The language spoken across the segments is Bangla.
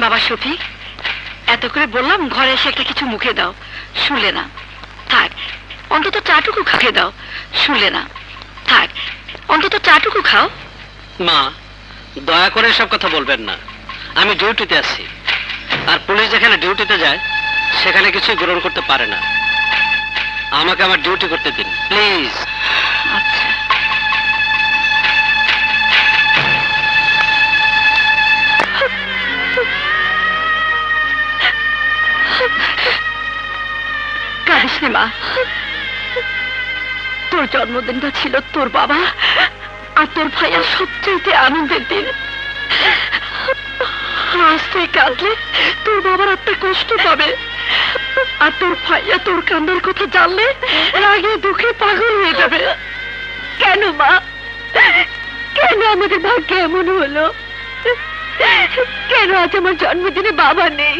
বাবা সফি এত করে বললাম ঘরে এসে একটা কিছু মুখে দাও শুনলে না। থাক অন্তত চাটুকু খাকে দাও শুনলে না। থাক অন্তত চাটুকু খাও। মা দয়া করে এসব কথা বলবেন না। আমি ডিউটিতে আছি। আর পুলিশ যেখানে ডিউটিতে যায় সেখানে কিছুই গ্রহণ করতে পারে না। আমাকে আমার ডিউটি করতে দিন। প্লিজ। আচ্ছা। কাঁদিস নে, মা। তোর জন্মদিনটা ছিল তোর বাবা আর তোর ভাইয়ের সবচেয়ে আনন্দের দিন। আজ তুই কাঁদলে তোর বাবার একটা কষ্ট পাবে। আর তোর ভাইয়া তোর কান্নার কথা জানলে রাগে দুঃখে পাগল হয়ে যাবে। কেন, মা? কেন আমাদের ভাগ্যে এমন হলো? কেন আজ আমার জন্মদিনে বাবা নেই?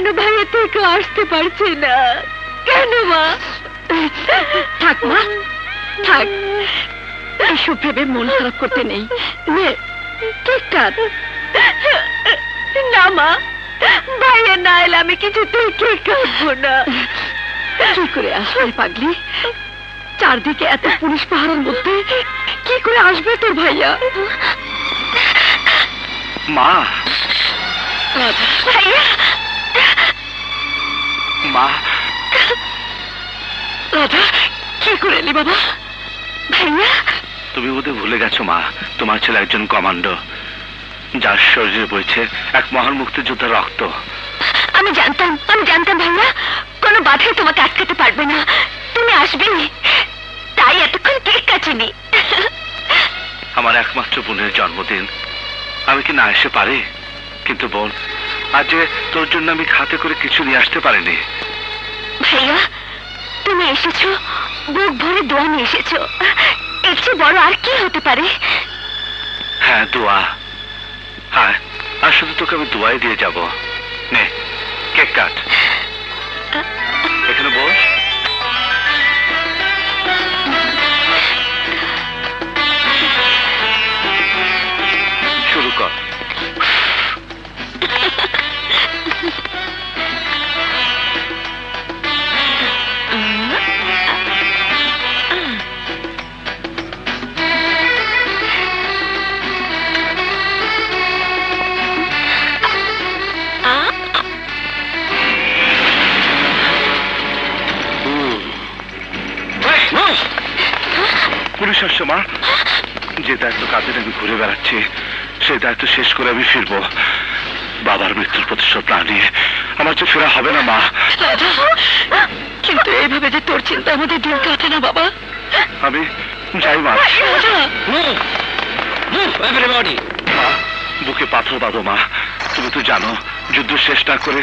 কেন ভাইয়া তুই কেউ আসতে পারছে না? কেন মা? থাক মা থাক। এসব ভেবে মন খারাপ করতে নেই। নে মা ভাইয়া না এলে আমি কিছুতেই কাটবো না। কি করে আসবে পাগলি? চারদিকে এত পুলিশ পাহাড়ের মধ্যে কি করে আসবে তোর ভাইয়া? মা। ভাইয়া মা। রাধা কি করে এলি বাবা? ভাইয়া? তুমি বোধহয় ভুলে গেছো মা তোমার ছেলে একজন কমান্ডো। যার শরীরে বইছে এক মহান মুক্তিযোদ্ধার রক্ত। আমি জানতাম আমি জানতাম ভাইয়া কোনো বাধাই তোমাকে আটকাতে পারবে না। তুমি আসবে তাই এতক্ষণ কেক কাটিনি আমার একমাত্র বোনের জন্মদিন। আমি কি না এসে পারি? কিন্তু বোন আজ যে তোর জন্য আমি খাতে করে কিছু নিয়ে আসতে পারিনি। ভাইয়া তুমি এসেছ বুক ভরে দোয়া নিয়ে এসেছ। এর চেয়ে বড় আর কি হতে পারে? হ্যাঁ দোয়া। হ্যাঁ আর শুধু তোকে আমি দোয়াই দিয়ে যাব। নে কেক কাট। এখানে বস। পুলিশ আসছে মা। যে দায়িত্ব কাঁধে আমি ঘুরে বেড়াচ্ছি সেই দায়িত্ব শেষ করে আমি ফিরবো। বাবার মৃত্যুর প্রতিশোধ না নিয়ে আমার যে ফেরা হবে না মা। কিন্তু এইভাবে যে তোর চিন্তা আমাদের দিন কাটে না বাবা। আমি যাই মা, বুকে পাথর বাঁধো মা। তুমি তো জানো যুদ্ধ শেষ না করে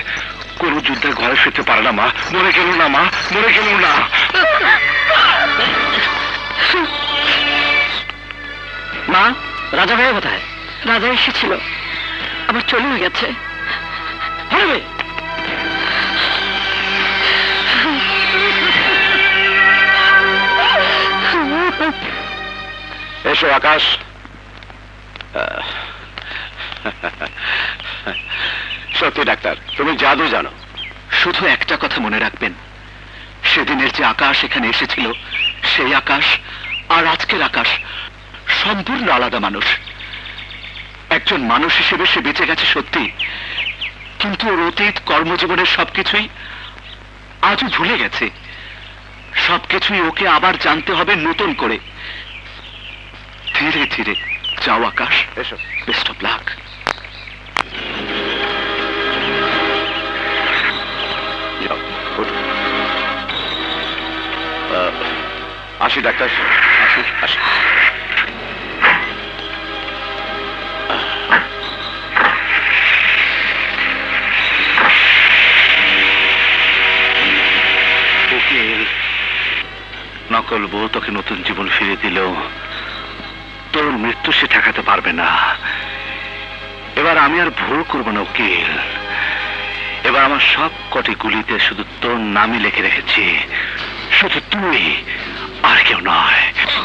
কোন যুদ্ধে ঘরে ফিরতে পারে না মা। মরে গেল না মা। মরে গেল না। রাজা ভাই কোথায় রাজা এসেছিল। আবার চলেও গেছে। এসো আকাশ। সত্যি ডাক্তার তুমি জাদু জানো। শুধু একটা কথা মনে রাখবেন। সেদিনের যে আকাশ এখানে এসেছিল সেই আকাশ আর আজকের আকাশ সম্পূর্ণ আলাদা মানুষ। একজন মানুষ হিসেবে সে বেঁচে গেছে সত্যি কিন্তু ওর অতীত কর্মজীবনের সবকিছুই আজও ভুলে গেছে। সবকিছুই ওকে আবার জানতে হবে নতুন করে। ধীরে ধীরে যাও আকাশ। এসো। বেস্ট অফ লাক আসি ডাক্তার আসি আসি। নকল বউ তোকে নতুন জীবন ফিরে দিলেও তোর মৃত্যু সে ঠেকাতে পারবে না। এবার আমি আর ভুল করব না, উকিল। এবার আমার সব কটি গুলিতে শুধু তোর নামই লিখে রেখেছি। শুধু তুই আর কেউ নয়।